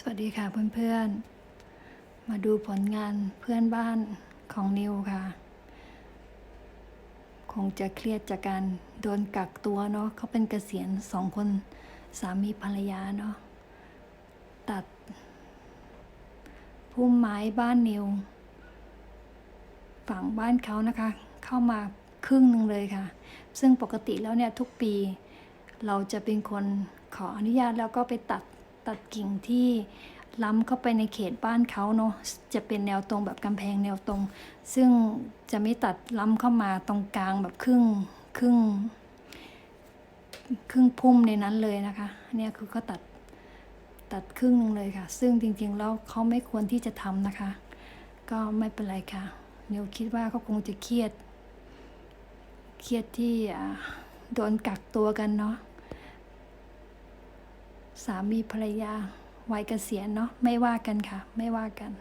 สวัสดีค่ะเพื่อนๆ มาดูผลงานเพื่อนบ้านของนิวค่ะ คงจะเครียดจากการโดนกักตัวเนาะเขาเป็นเกษียณสองคนสามีภรรยาเนาะตัดพุ่มไม้บ้านนิว ฝั่งบ้านเขานะคะ เข้ามาครึ่งหนึ่งเลยค่ะ ซึ่งปกติแล้วเนี่ยทุกปี เราจะเป็นคนขออนุญาตแล้วก็ไปตัด ตัดกิ่งที่ล้ำเข้าไปในเขตบ้านเขาเนาะจะเป็นแนวตรงแบบกำแพงแนวตรง ซึ่งจะไม่ตัดล้ำเข้ามาตรงกลางแบบครึ่งครึ่งครึ่งพุ่มในนั้นเลยนะคะเนี่ยคือเขาตัดตัดครึ่งหนึงเลยค่ะ ซึ่งจริงๆแล้วเขาไม่ควรที่จะทำนะคะ ก็ไม่เป็นไรค่ะเนิวคิดว่าเขาคงจะเครียด เครียดที่โดนกักตัวกันเนาะ สามีภรรยาวัยเกษียณเนาะไม่ว่ากันค่ะ ไม่ว่ากัน